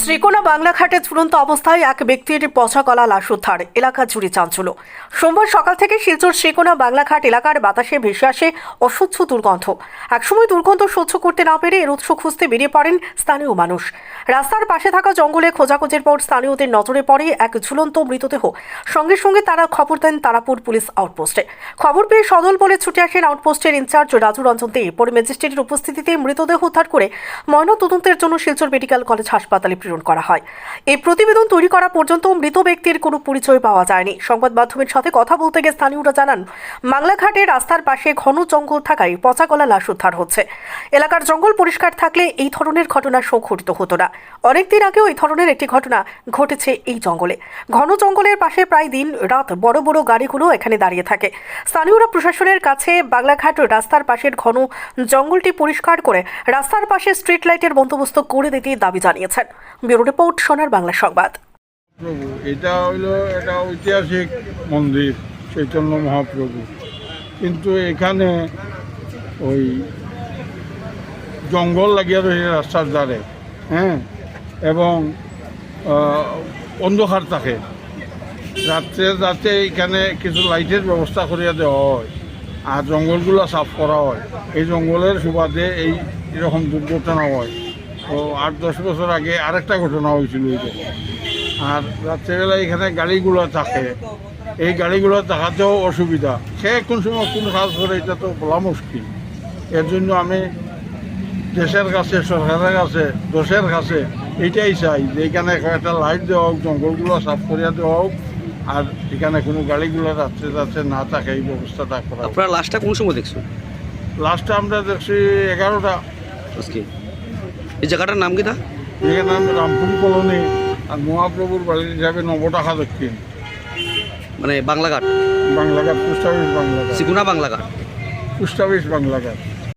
শ্রীকোনা বাংলাঘাটে ঝুলন্ত অবস্থায় এক ব্যক্তির পচা কলা লাশ উদ্ধার, এলাকা জুড়ে চাঞ্চল্য। সোমবার সকাল থেকে শিলচর শ্রীকোনা বাংলাঘাট এলাকার বাতাসে ভেসে আসে অসহ্য দুর্গন্ধ। একসময় দুর্গন্ধ সহ্য করতে না পেরে এর উৎস খুঁজতে বেরিয়ে পড়েন স্থানীয় মানুষ। রাস্তার পাশে থাকা জঙ্গলে খোঁজাখোঁজির পর স্থানীয়দের নজরে পড়ে এক ঝুলন্ত মৃতদেহ। সঙ্গে সঙ্গে তারা খবর দেন তারাপুর পুলিশ আউটপোস্টে। খবর পেয়ে সদল বলে ছুটে আসেন আউটপোস্টের ইনচার্জ রাজু রঞ্জন দে। পরে ম্যাজিস্ট্রেটের উপস্থিতিতে মৃতদেহ উদ্ধার করে ময়নাতদন্তের জন্য শিলচর মেডিকেল কলেজ হাসপাতালে প্রেরণ করা হয়। এই প্রতিবেদন তৈরি করা পর্যন্ত মৃত ব্যক্তির কোনো পরিচয় পাওয়া যায়নি। সংবাদ মাধ্যমের সাথে কথা বলতে গিয়ে স্থানীয়রা জানান বাংলাঘাটে রাস্তার পাশে ঘন জঙ্গল থাকায় পচা গলা লাশ উদ্ধার হচ্ছে। এলাকার জঙ্গল পরিষ্কার থাকলে এই ধরনের ঘটনা সংঘটিত হতো না। অনেকদিন আগেও এই ধরনের একটি ঘটনা ঘটেছে এই জঙ্গলে। ঘন জঙ্গলের পাশে প্রায় দিন রাত বড় বড় গাড়িগুলো এখানে দাঁড়িয়ে থাকে। স্থানীয়রা প্রশাসনের কাছে বাংলাঘাট রাস্তার পাশের ঘন জঙ্গলটি পরিষ্কার করে রাস্তার পাশে স্ট্রিট লাইটের বন্দোবস্ত করে দিতে দাবি জানিয়েছেন। ব্যুরো রিপোর্ট, সোনার বাংলা সংবাদ। প্রভু, এটা হইল একটা ঐতিহাসিক মন্দির, চৈতন্য মহাপ্রভু। কিন্তু এখানে ওই জঙ্গল লাগিয়ে রয়েছে রাস্তার ধারে হ্যাঁ? এবং অন্ধকার থাকে। রাত্রে রাতে এখানে কিছু লাইটের ব্যবস্থা করিয়া দেওয়া হয়, আর জঙ্গলগুলো সাফ করা হয়। এই জঙ্গলের সুবাদে এই এরকম দুর্ঘটনা হয়। তো আট দশ বছর আগে আরেকটা ঘটনা হয়েছিল আর রাত্রেবেলা এখানে গাড়িগুলো থাকে। এই গাড়িগুলো থাকাতেও অসুবিধা। সে কোন সময় কোন কাজ করে এটা তো বলা মুশকিল। এর জন্য আমি দেশের কাছে সরকারের কাছে দোষের কাছে এটাই চাই যে এখানে কয়েকটা লাইট দেওয়া হোক জঙ্গলগুলো সাফ করিয়া দেওয়া হোক আর এখানে কোনো গাড়িগুলো রাত্রে রাত্রে না থাকে এই ব্যবস্থাটা করা। আপনারা লাস্টটা কোন সময় দেখছেন? লাস্টে আমরা দেখছি এগারোটা। এই জায়গাটার নাম কি এখানে আমি রামপুর কলোনি আর মহাপ্রভুর বাড়ি হিসাবে নবটাকা দক্ষিণ। মানে Banglaghat? Banglaghat post office Banglaghat. সিগুনা Banglaghat. Post office Banglaghat.